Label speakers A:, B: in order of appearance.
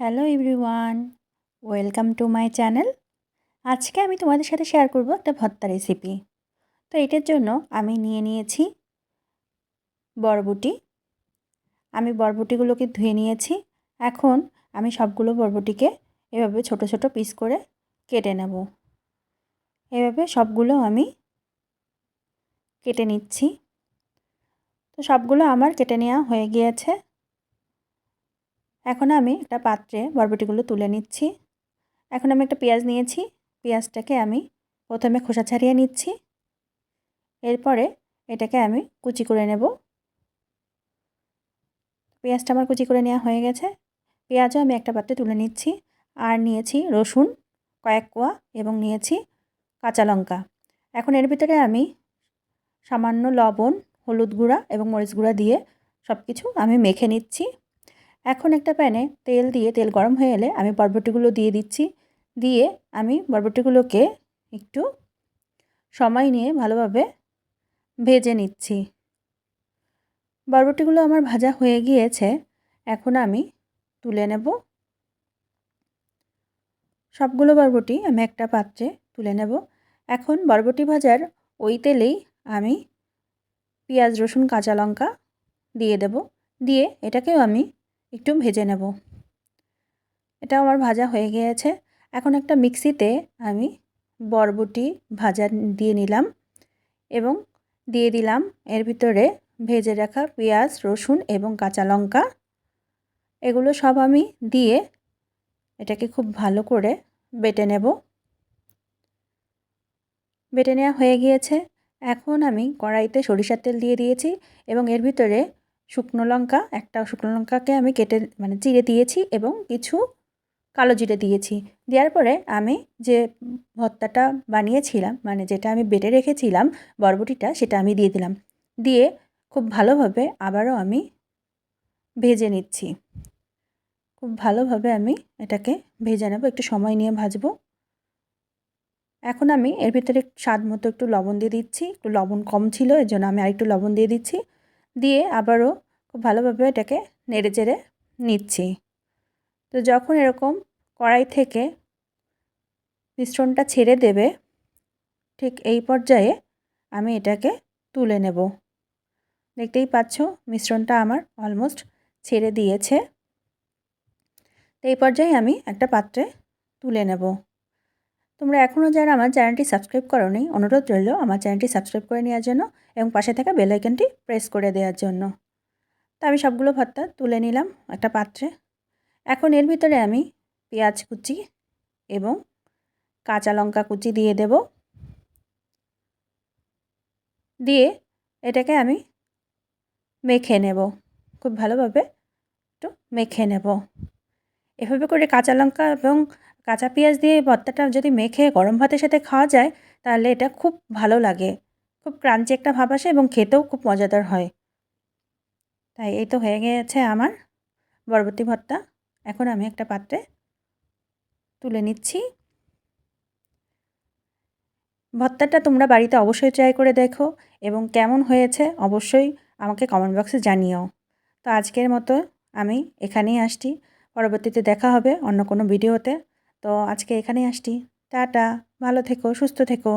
A: Hello everyone, welcome to my channel. আজকে আমি তোমাদের সাথে শেয়ার করব একটা ভর্তা রেসিপি। তো এটার জন্য আমি নিয়ে নিয়েছি বরবটি। আমি বরবটিগুলোকে ধুয়ে নিয়েছি। এখন আমি সবগুলো বরবটিকে এভাবে ছোট ছোট পিস করে কেটে নেব। এভাবে সবগুলো আমি কেটে নিচ্ছি। তো সবগুলো আমার কেটে নেওয়া হয়ে গিয়েছে। এখন আমি একটা পাত্রে বরবটিগুলো তুলে নিচ্ছি। এখন আমি একটা পেঁয়াজ নিয়েছি। পেঁয়াজটাকে আমি প্রথমে খোসা ছাড়িয়ে নিচ্ছি। এরপরে এটাকে আমি কুচি করে নেব। পেঁয়াজটা আমার কুচি করে নেওয়া হয়ে গেছে। পেঁয়াজও আমি একটা পাত্রে তুলে নিচ্ছি। আর নিয়েছি রসুন, কয়েক কোয়া এবং নিয়েছি কাঁচা লঙ্কা। এখন এর ভিতরে আমি সামান্য লবণ, হলুদ গুঁড়া এবং মরিচ গুঁড়া দিয়ে সব কিছু আমি মেখে নিচ্ছি। এখন একটা প্যানে তেল দিয়ে, তেল গরম হয়ে এলে আমি বরবটিগুলো দিয়ে দিচ্ছি। দিয়ে আমি বরবটিগুলোকে একটু সময় নিয়ে ভালোভাবে ভেজে নিচ্ছি। বরবটিগুলো আমার ভাজা হয়ে গিয়েছে। এখন আমি তুলে নেব। সবগুলো বরবটি আমি একটা পাত্রে তুলে নেব। এখন বরবটি ভাজার ওই তেলেই আমি পেঁয়াজ, রসুন, কাঁচা লঙ্কা দিয়ে দেব। দিয়ে এটাকেও আমি একটু ভেজে নেব। এটা আমার ভাজা হয়ে গিয়েছে। এখন একটা মিক্সিতে আমি বরবটি ভাজা দিয়ে নিলাম এবং দিয়ে দিলাম এর ভিতরে ভেজে রাখা পেঁয়াজ, রসুন এবং কাঁচা লঙ্কা। এগুলো সব আমি দিয়ে এটাকে খুব ভালো করে বেটে নেব। বেটে নেওয়া হয়ে গিয়েছে। এখন আমি কড়াইতে সরিষার তেল দিয়ে দিয়েছি এবং এর ভিতরে শুকনো লঙ্কা, একটা শুকনো লঙ্কাকে আমি কেটে মানে চিড়ে দিয়েছি এবং কিছু কালো জিরে দিয়েছি। দেওয়ার পরে আমি যে ভর্তাটা বানিয়েছিলাম মানে যেটা আমি বেটে রেখেছিলাম বরবটিটা, সেটা আমি দিয়ে দিলাম। দিয়ে খুব ভালোভাবে আবারও আমি ভেজে নিচ্ছি। খুব ভালোভাবে আমি এটাকে ভেজে নেব, একটু সময় নিয়ে ভাজবো। এখন আমি এর ভিতরে স্বাদ মতো একটু লবণ দিয়ে দিচ্ছি, একটু লবণ কম ছিল, এর জন্য আমি আরেকটু লবণ দিয়ে দিচ্ছি। দিয়ে আবারও খুব ভালোভাবে এটাকে নেড়ে চেড়ে নিচ্ছি। তো যখন এরকম কড়াই থেকে মিশ্রণটা ছেড়ে দেবে, ঠিক এই পর্যায়ে আমি এটাকে তুলে নেব। দেখতেই পাচ্ছ মিশ্রণটা আমার অলমোস্ট ছেড়ে দিয়েছে। তো এই পর্যায়ে আমি একটা পাত্রে তুলে নেব। তোমরা এখনও যারা আমার চ্যানেলটি সাবস্ক্রাইব করো নি অনুরোধ রইল আমার চ্যানেলটি সাবস্ক্রাইব করে নেওয়ার জন্য এবং পাশে থাকা বেলাইকনটি প্রেস করে দেওয়ার জন্য। তো আমি সবগুলো ভর্তা তুলে নিলাম একটা পাত্রে। এখন এর ভিতরে আমি পেঁয়াজ কুচি এবং কাঁচা লঙ্কা কুচি দিয়ে দেব। দিয়ে এটাকে আমি মেখে নেব। খুব ভালোভাবে একটু মেখে নেব। এভাবে করে কাঁচা লঙ্কা এবং কাঁচা পেঁয়াজ দিয়ে ভর্তাটা যদি মেখে গরম ভাতের সাথে খাওয়া যায়, তাহলে এটা খুব ভালো লাগে। খুব ক্রাঞ্চি একটা ভাব আসে এবং খেতেও খুব মজাদার হয়। তাই এই তো হয়ে গেছে আমার বরবটি ভর্তা। এখন আমি একটা পাত্রে তুলে নিচ্ছি। ভর্তাটা তোমরা বাড়িতে অবশ্যই ট্রাই করে দেখো এবং কেমন হয়েছে অবশ্যই আমাকে কমেন্ট বক্সে জানিও। তো আজকের মতো আমি এখানেই আসছি। পরবর্তীতে দেখা হবে অন্য কোনো ভিডিওতে তো আজকে এখানেই আসছি। টাটা, ভালো থেকো, সুস্থ থেকো।